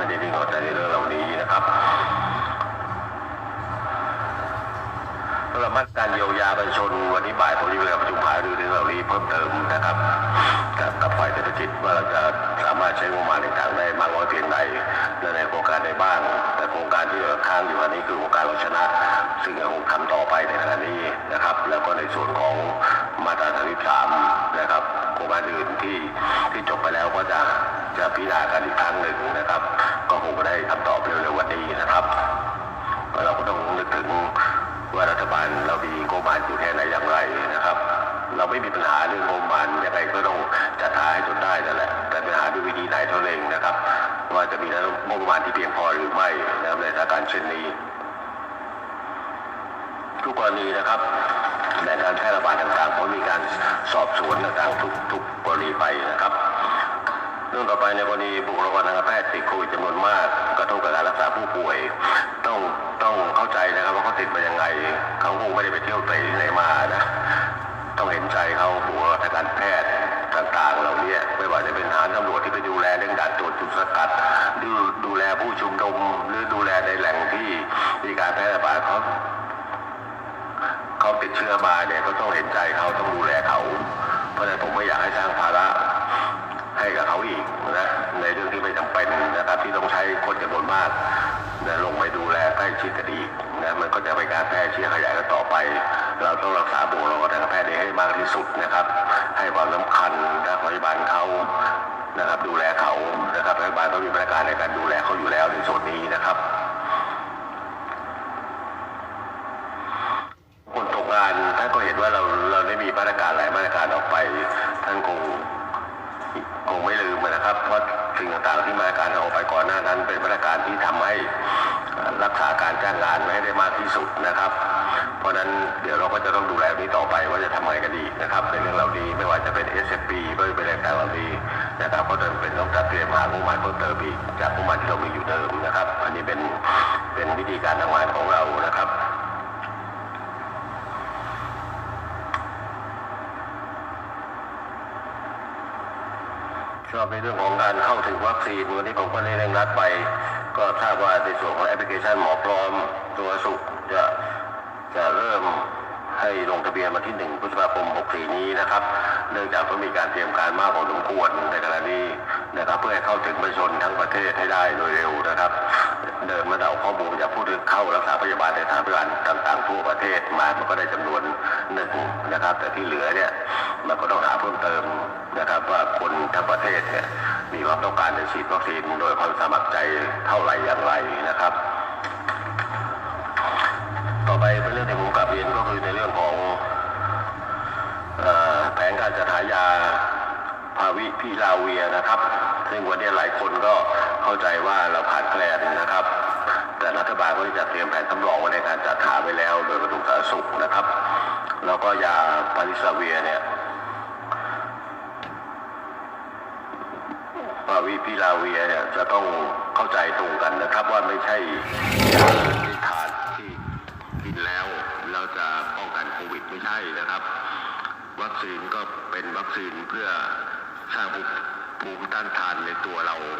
ไม่ได้นิ่งนอนใจในเรื่องเหล่านี้นะครับสำหรับมาตรการเยียวยาประชาชนวันนี้บ่ายผมจะมีการประชุมหารือเรื่องเหล่านี้เพิ่มเติมนะครับกับกับฝ่ายเศรษฐกิจว่าเราจะสามารถใช้งบประมาณในทางได้มากน้อยเพียงใดและในโครงการใดบ้าง แต่โครงการที่เหลือค้างอยู่อันนี้คือโครงการเราชนะ ซึ่งยังคงทำต่อไปในขณะนี้นะครับ แล้วก็ในส่วนของมาตรา33นะครับโครงการอื่นที่ที่จบไปแล้วก็จะจะพิจารณากันอีกครั้งหนึ่งนะครับ คำตอบเร็วๆวันนี้นะครับเราก็ต้องนึกถึงว่ารัฐบาลเรามีงบประมาณอยู่แค่ไหนอย่างไรนะครับ เราไม่มีปัญหาเรื่องงบประมาณยังไงก็ต้องจัดหาให้จนได้นั่นแหละแต่ปัญหาด้วยวิธีไหนเท่านั้นเองนะครับ ว่าจะมีงบประมาณที่เพียงพอหรือไม่นะครับในสถานการณ์เช่นนี้ ทุกกรณีนะครับในการแพร่ระบาดต่างๆผมมีการสอบสวนต่างๆทุกทุกรณีไปน เรื่องต่อไปในกรณีบุคลากรทางการแพทย์ติดโควิดจำนวนมาก กระทบกับการรักษาผู้ป่วย ต้องต้องเข้าใจนะครับว่าเขาติดมายังไง เขาคงไม่ได้ไปเที่ยวเตะที่ไหนมานะต้องเห็นใจเขาบุคลากรทางการแพทย์ต่างๆเหล่านี้ไม่ว่าจะเป็นทหารตำรวจที่ไปดูแลเรื่องด่านตรวจจุดสกัดดูดูแลผู้ชุมนุมหรือดูแลในแหล่งที่มีการแพร่ระบาดเขาเขาติดเชื้อมาเนี่ยก็ต้องเห็นใจเขาต้องดูแลเขา คนจำนวนมากนะลงไปดูแลใกล้ชิดกันอีกนะมันก็จะเป็นการแพร่เชื้อขยายกันต่อไป เราต้องรักษาบุคลากรทางการแพทย์ให้มากที่สุดนะครับ ให้ความสำคัญนะพยาบาลเขานะครับดูแลเขานะครับพยาบาลต้องมีมาตรการในการดูแลเขาอยู่แล้วในส่วนนี้นะครับคนตกงานท่านก็เห็นว่าเราเราได้มีมาตรการหลายมาตรการออกไป ท่านคงคงไม่ลืมนะครับเพราะ สิ่งต่างๆที่มาการออกไปก่อนหน้านั้น เป็นมาตรการที่ทำให้รักษาการจ้างงานไว้ให้ได้มากที่สุดนะครับ เพราะนั้นเดี๋ยวเราก็จะต้องดูแลนี้ต่อไปว่าจะทำไงกันดีนะครับ ในเรื่องเหล่านี้ไม่ว่าจะเป็น s f p ไม่ว่าจะเป็นอะไรต่างเหล่านี้นะครับก็จะเป็นต้องจัดเตรียมหางบประมาณเพิ่มเติมอีกจากงบประมาณที่เรามีอยู่เดิมนะครับ อันนี้เป็นเป็นวิธีการทำงานของเรานะครับ ชอบในเรื่องของการเข้าถึงวัคซีนวันนี้ผมก็ได้เร่งรัดไป ก็ทราบว่าในส่วนของแอปพลิเคชันหมอพร้อม ตัวสุขจะจะเริ่มให้ลงทะเบียนมาที่หนึ่งพฤษภาคม 64 นี้นะครับ เนื่องจากต้องมีการเตรียมการมากพอสมควรในขณะนี้นะครับ เพื่อให้เข้าถึงประชาชนทั้งประเทศให้ได้โดยเร็วนะครับ เดิมเมื่อเราข้อมูลจากผู้ที่เข้ารักษาพยาบาลในสถานพยาบาลต่างๆทั่วประเทศมามันก็ได้จำนวนหนึ่งนะครับ แต่ที่เหลือเนี่ยมันก็ต้องหาเพิ่มเติม นะครับว่าคนทั้งประเทศเนี่ยมีความต้องการจะฉีดวัคซีนโดยความสมัครใจเท่าไหร่อย่างไรนะครับ ต่อไปเป็นเรื่องที่ผมกลับเรียนก็คือในเรื่องของอแผนการจัดหายาพาวิพิลาเวียนะครับ ซึ่งวันนี้หลายคนก็เข้าใจว่าเราขาดแคลนนะครับ แต่รัฐบาลก็ได้จัดเตรียมแผนสำรองไว้ในการจัดหาไปแล้ว โดยกระทรวงสาธารณสุขนะครับ แล้วก็ยาพาริสาเวียเนี่ยาวิพิลาเวียเนี่ยจะต้องเข้าใจตรงกันนะครับว่าไม่ใช่ยาที่ทานที่กินแล้วเราจะป้องกันโควิดไม่ใช่นะครับ วัคซีนก็เป็นวัคซีนเพื่อสร้างภูมิต้านทานในตัวเรา